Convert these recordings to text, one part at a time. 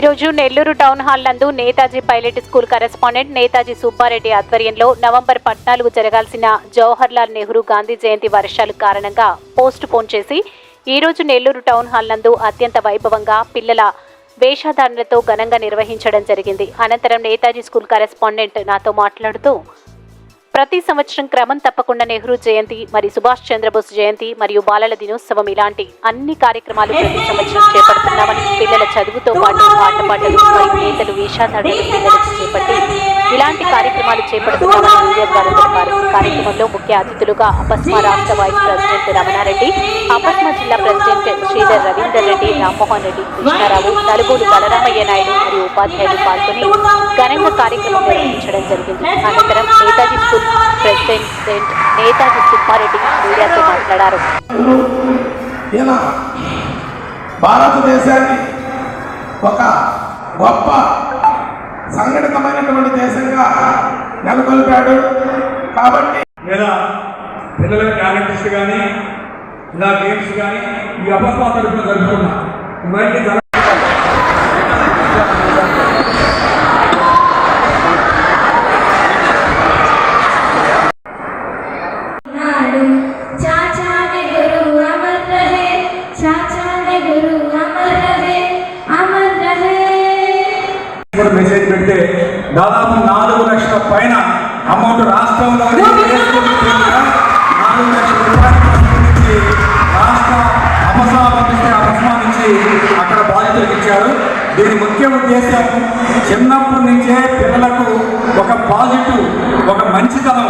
ఈరోజు Nellore town hall నందు Netaji pilot school correspondent Netaji Subbareddy ఆధ్వర్యంలో నవంబర్ పద్నాలుగు జరగాల్సిన జవహర్లాల్ నెహ్రూ గాంధీ జయంతి వర్షాలు కారణంగా పోస్ట్ పోన్ చేసి ఈరోజు నెల్లూరు టౌన్ హాల్ నందు అత్యంత వైభవంగా పిల్లల వేషధారణలతో ఘనంగా నిర్వహించడం జరిగింది. అనంతరం నేతాజీ స్కూల్ కరెస్పాండెంట్ నాతో మాట్లాడుతూ ప్రతి సంవత్సరం క్రమం తప్పకుండా నెహ్రూ జయంతి మరియు సుభాష్ చంద్రబోస్ జయంతి మరియు బాలల దినోత్సవం ఇలాంటి అన్ని కార్యక్రమాలు ప్రతి సంవత్సరం చేపడుతున్నామని పిల్లల చదువుతో పాటు ఆటపాటలు మరియు నేతలు వేషాధారణలు పిల్లలకు ఇలాంటి కార్యక్రమాలు చేపడుతున్నామని మీడియా ద్వారా తెలిపారు కార్యక్రమంలో ముఖ్య అతిథులుగా అపస్మా రాష్ట్ర వైస్ ప్రెసిడెంట్ రమణారెడ్డి అపస్మా జిల్లా ప్రెసిడెంట్ శ్రీధర్ రవీందర్ రెడ్డి రామ్మోహన్ రెడ్డి కృష్ణారావు నలుగురు బలరామయ్య నాయుడు మరియు ఉపాధ్యాయులు పాల్గొని ఘనంగా కార్యక్రమం నిర్వహించడం జరిగింది. అనంతరం నేతాజీ స్కూల్ ప్రెసిడెంట్ నేతాజీ సుబ్బారెడ్డి మీడియాతో మాట్లాడారు. భారతదేశాన్ని ఒక గొప్ప సంఘటితమైనటువంటి దేశంగా నెలకొల్పాడు. కాబట్టి లేదా పిల్లల క్యారెక్టర్స్ కానీ ఇలా గేమ్స్ కానీ ఈ అపస్మాతాలు జరుపుకున్నా ఇవన్నీ దాదాపు నాలుగు లక్షల పైన అమౌంట్ రాష్ట్రంలో నాలుగు లక్షల రూపాయలు రాష్ట్ర అపసా పంపిస్తే అక్కడ బాధితులకు ఇచ్చారు. దీని ముఖ్య ఉద్దేశం చిన్నప్పటి నుంచే పిల్లలకు ఒక పాజిటివ్ ఒక మంచితనం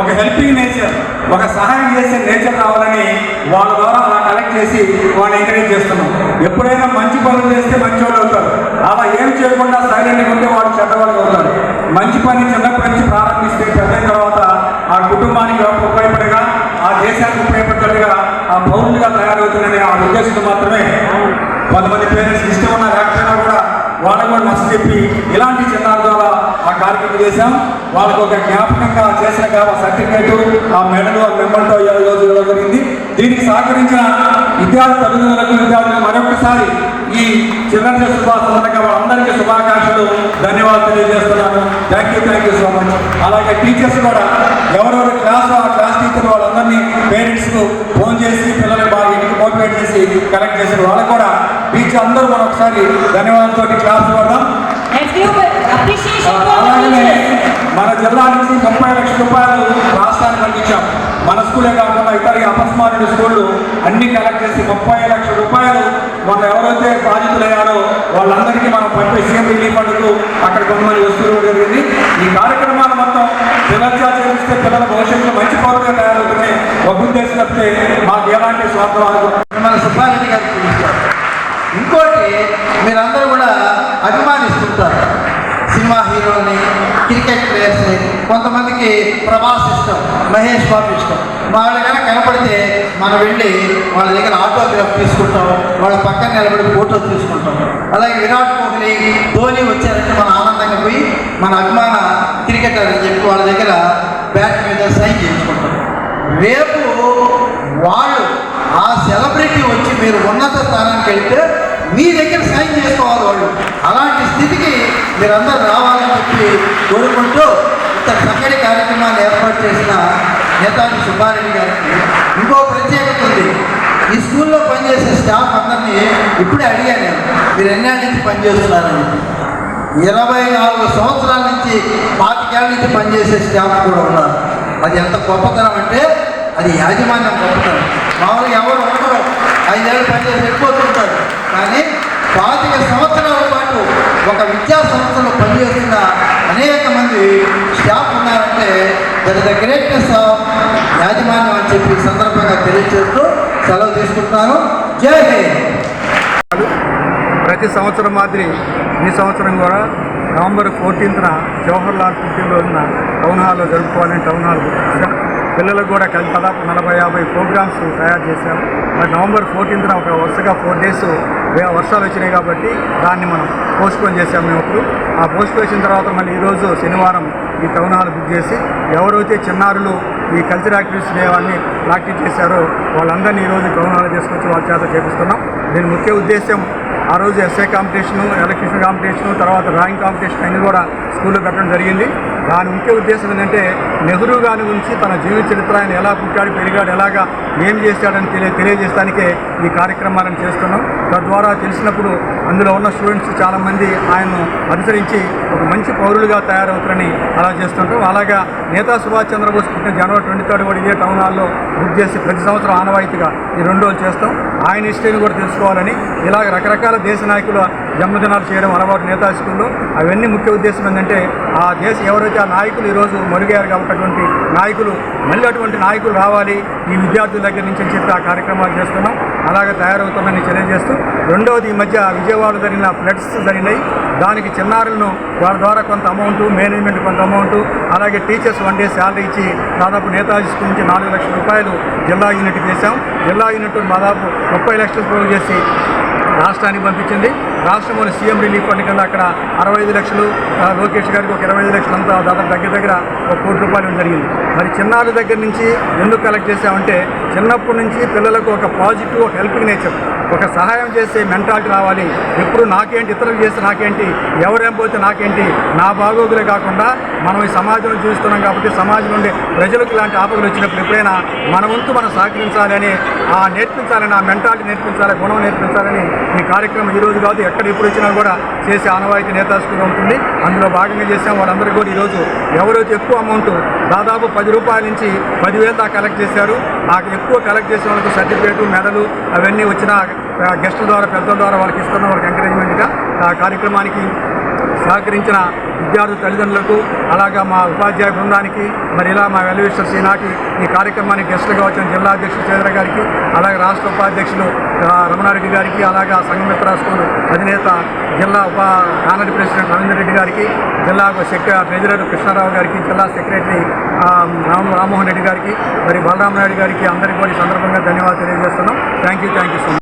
ఒక హెల్పింగ్ నేచర్ ఒక సహాయం చేసే నేచర్ రావాలని వాళ్ళ ద్వారా అలా కలెక్ట్ చేసి వాళ్ళని ఎంకరేజ్ చేస్తున్నాం. ఎప్పుడైనా మంచి పనులు చేస్తే మంచి వాళ్ళు అవుతారు. అలా ఏం చేయకుండా సైలెంట్గా ఉంటే వాడు చెడ్డవాళ్ళు అవుతారు మంచి పని చిన్నప్పటి నుంచి ప్రారంభిస్తే పెద్ద తర్వాత ఆ కుటుంబానికి ఉపయోగపడగా ఆ దేశానికి ఉపయోగపడేట్టుగా ఆ పౌరులుగా తయారవుతుందనే ఆ ఉద్దేశంతో మాత్రమే కొంతమంది పేరెంట్స్ ఇష్టం ఉన్న లేకపోయినా కూడా వాళ్ళకు కూడా నచ్చ చెప్పి ఇలాంటి చిన్నాల ద్వారా ఆ కార్యక్రమం చేశాం. వాళ్ళకు ఒక జ్ఞాపకంగా చేసిన సర్టిఫికేటు ఆ మెడలు ఆ మెంబర్తో ఈ జరిగింది. దీనికి సహకరించిన విద్యార్థి తల్లిదండ్రులకు విద్యార్థులకు మరొకసారి ఈ చిల్డ్రన్ డే శుభా సందర్భంగా వాళ్ళందరికీ శుభాకాంక్షలు. ధన్యవాదాలు తెలియజేస్తున్నాను. Thank you thank you so much అలాగే టీచర్స్ కూడా ఎవరెవరు క్లాస్ ఆ క్లాస్ టీచర్ వాళ్ళందరినీ పేరెంట్స్కు ఫోన్ చేసి పిల్లల్ని బాగా ఇంటికి మోటివేట్ చేసి కలెక్ట్ చేసిన వాళ్ళకు కూడా టీచర్ అందరూ మనం ఒకసారి ధన్యవాదాలతో క్లాస్ అలాగనే teachers. మన జిల్లా నుంచి ముప్పై లక్షల రూపాయలు రాష్ట్రానికి అందించాం మన స్కూలే కాకుండా ఇతర అపస్మారుడు స్కూళ్ళు అన్ని కలెక్ట్ చేసి ముప్పై లక్షల రూపాయలు మన ఎవరైతే బాధితులయ్యారో వాళ్ళందరికీ మనం పంపే సీఎం రిలీఫ్ ఫండ్కు అక్కడ కొంతమంది వస్తువులు జరిగింది. ఈ కార్యక్రమాలు మొత్తం పిల్లలుగా చేస్తే పిల్లల భవిష్యత్తులో మంచి పౌరులుగా తయారవుతున్నాయి ఒక ఉద్దేశం తప్పితే మాకు ఎలాంటి స్వార్థం మన సుబ్బారెడ్డి గారికి ఇంకోటి మీరందరూ కూడా అభిమానిస్తుంటారు. సినిమా హీరోని క్రికెట్ ప్లేయర్స్ని కొంతమందికి ప్రభాస్ ఇష్టం మహేష్ బాబు ఇష్టం. వాళ్ళు కనుక కనపడితే మనం వెళ్ళి వాళ్ళ దగ్గర ఆటోగ్రాఫ్ తీసుకుంటాం వాళ్ళ పక్కన నిలబడి ఫోటో తీసుకుంటాం. అలాగే విరాట్ కోహ్లీ ధోని వచ్చారంటే మన ఆనందంగా పోయి మన అభిమాన క్రికెటర్ అని చెప్పి వాళ్ళ దగ్గర బ్యాట్ మీద సైన్ చేయించుకుంటాం. రేపు వాళ్ళు ఆ సెలబ్రిటీ వచ్చి మీరు ఉన్నత స్థానానికి వెళ్తే మీ దగ్గర సైన్ చేసుకోవాలి వాళ్ళు. అలాంటి స్థితికి మీరందరూ రావాలని చెప్పి కోరుకుంటూ ఇంత చక్కటి కార్యక్రమాన్ని ఏర్పాటు చేసిన నేతాజీ సుబ్బారెడ్డి గారికి ఇంకో ప్రత్యేకత ఉంది. ఈ స్కూల్లో పనిచేసే స్టాఫ్ అందరినీ ఇప్పుడే అడిగాను నేను మీరు ఎన్నేళ్ళ నుంచి పనిచేస్తున్నారని? ఇరవై నాలుగు సంవత్సరాల నుంచి పాతికేళ్ళ నుంచి పనిచేసే స్టాఫ్ కూడా ఉన్నారు. అది ఎంత గొప్పతనం అంటే అది యాజమాన్యం గొప్పతనం. మామూలుగా ఎవరు ఉండరు. ఐదేళ్ళు పనిచేసి వెళ్ళిపోతుంటారు. కానీ పాతిక సంవత్సరాల పాటు ఒక విద్యా సంస్థలో పనిచేస్తున్న అనేక మంది స్టాఫ్ అంటే దట్ ద గ్రేట్నెస్ ఆఫ్ యాజమాన్యం అని చెప్పి సందర్భంగా తెలియజేస్తూ సెలవు తీసుకుంటున్నాను. జై హింద్. ప్రతి సంవత్సరం మాదిరి ఈ సంవత్సరం కూడా నవంబర్ ఫోర్టీన్త్న జవహర్ లాల్ జవహర్లాల్ ఉన్న టౌన్ హాల్లో జరుపుకోవాలని టౌన్ హాల్ పిల్లలకు కూడా కలిసి దాదాపు నలభై యాభై ప్రోగ్రామ్స్ తయారు చేశాం. మరి నవంబర్ ఫోర్టీన్త్న ఒక వరుసగా ఫోర్ డేస్ వర్షాలు వచ్చినాయి కాబట్టి దాన్ని మనం పోస్ట్పోన్ చేశాం మేము ఇప్పుడు ఆ పోస్ట్పోన్ చేసిన తర్వాత మళ్ళీ ఈరోజు శనివారం ఈ టౌన్ బుక్ చేసి ఎవరైతే చిన్నారులు ఈ కల్చర్ యాక్టివిటీస్ అన్నీ ప్రాక్టీస్ చేశారో వాళ్ళందరినీ ఈరోజు టౌన్ హాల్ చేసుకొచ్చి వాళ్ళ చేత చేపిస్తున్నాం. దీని ముఖ్య ఉద్దేశం ఆ రోజు ఎస్ఐ కాంపిటీషను ఎలక్ట్రిషన్ కాంపిటీషను తర్వాత డ్రాయింగ్ కాంపిటీషన్ అన్నీ కూడా స్కూల్లో పెట్టడం జరిగింది. దాని ముఖ్య ఉద్దేశం ఏంటంటే నెహ్రూ గారి గురించి తన జీవిత చరిత్ర ఆయన ఎలా పుట్టాడు పెరిగాడు ఎలాగా ఏం చేశాడని తెలియ తెలియజేయడానికే ఈ కార్యక్రమాలను చేస్తున్నాం. తద్వారా తెలిసినప్పుడు అందులో ఉన్న స్టూడెంట్స్ చాలామంది ఆయన్ను అనుసరించి ఒక మంచి పౌరులుగా తయారవుతారని అలా చేస్తుంటాం. అలాగా నేతా సుభాష్ చంద్రబోస్ పుట్టిన జనవరి ట్వంటీ థర్డ్ కూడా ఇదే టౌన్ హాల్లో బుక్ చేసి ప్రతి సంవత్సరం ఆనవాయితీగా ఈ రెండు రోజులు చేస్తాం. ఆయన హిస్టరీని కూడా తెలుసుకోవాలని ఇలాగ రకరకాల దేశ నాయకుల జన్మదినాలు చేయడం అలవాటు నేతా స్కూల్లో. అవన్నీ ముఖ్య ఉద్దేశం ఏంటంటే ఆ దేశ ఎవరైతే ఆ నాయకులు ఈరోజు మరుగయ్యారు కాబట్టి నాయకులు మళ్ళీ అటువంటి నాయకులు రావాలి ఈ విద్యార్థుల దగ్గర నుంచి అని చెప్పి ఆ కార్యక్రమాలు చేస్తున్నాం. అలాగే తయారవుతామని తెలియజేస్తూ రెండవది ఈ మధ్య విజయవాడ జరిగిన ఫ్లడ్స్ జరిగినాయి. దానికి చిన్నారులను వాళ్ళ ద్వారా కొంత అమౌంట్ మేనేజ్మెంట్ కొంత అమౌంట్ అలాగే టీచర్స్ వన్ డే శాలరీ ఇచ్చి దాదాపు నేతాజీ స్కూల్ నుంచి నాలుగు లక్షల రూపాయలు జిల్లా యూనిట్కి వేశాం. జిల్లా యూనిట్ దాదాపు ముప్పై లక్షలు పోగు చేసి రాష్ట్రానికి పంపించింది. రాష్ట్రంలోని సీఎం రిలీఫ్ ఫండ్ కింద అక్కడ అరవై ఐదు లక్షలు లోకేష్ గారికి ఒక ఇరవై ఐదు లక్షలు అంతా దాదాపు దగ్గర దగ్గర ఒక కోటి రూపాయలు జరిగింది. మరి చిన్నారుల దగ్గర నుంచి ఎందుకు కలెక్ట్ చేసామంటే చిన్నప్పటి నుంచి పిల్లలకు ఒక పాజిటివ్ ఒక హెల్పింగ్ నేచర్ ఒక సహాయం చేసే మెంటాలిటీ రావాలి. ఎప్పుడు నాకేంటి ఇతరులు చేస్తే నాకేంటి ఎవరేం పోతే నాకేంటి నా బాగోగులే కాకుండా మనం ఈ సమాజంలో జీవిస్తున్నాం కాబట్టి సమాజం నుండి ప్రజలకు ఇలాంటి ఆపదలు వచ్చినప్పుడు ఎప్పుడైనా మన వంతు మనం సహకరించాలని ఆ నేర్పించాలని ఆ మెంటాలిటీ నేర్పించాలి గుణం నేర్పించాలని ఈ కార్యక్రమం ఈ రోజు కాదు ఎక్కడ ఎప్పుడు వచ్చినా కూడా చేసే ఆనవాయితీ నేతాస్కూల్ ఉంటుంది. అందులో భాగంగా చేసాం వాళ్ళందరూ కూడా ఈరోజు ఎవరైతే ఎక్కువ అమౌంట్ దాదాపు పది రూపాయల నుంచి పదివేలు దాకా కలెక్ట్ చేశారు. ఆ ఎక్కువ కలెక్ట్ చేసిన వాళ్ళకి సర్టిఫికేటు మెడలు అవన్నీ వచ్చిన గెస్టుల ద్వారా పెద్దల ద్వారా వాళ్ళకి ఇస్తున్న. వాళ్ళకి ఎంకరేజ్మెంట్గా ఆ కార్యక్రమానికి సహకరించిన విద్యార్థుల తల్లిదండ్రులకు అలాగా మా ఉపాధ్యాయ బృందానికి మరి ఇలా మా వెల్విస్టర్ సీనాకి ఈ కార్యక్రమానికి గెస్టులుగా వచ్చిన జిల్లా అధ్యక్షుడు చేదర గారికి అలాగే రాష్ట్ర ఉపాధ్యక్షులు రమణారెడ్డి గారికి అలాగే సంఘమిత్ర స్కూల్ అధినేత జిల్లా ఉపా కానడి ప్రెసిడెంట్ రవీందర్ రెడ్డి గారికి జిల్లా ట్రెజరర్ కృష్ణారావు గారికి జిల్లా సెక్రటరీ రామ్ రామ్మోహన్ రెడ్డి గారికి మరి బలరామరాయుడు గారికి అందరికీ కూడా సందర్భంగా ధన్యవాదాలు తెలియజేస్తున్నాం. Thank you thank you so much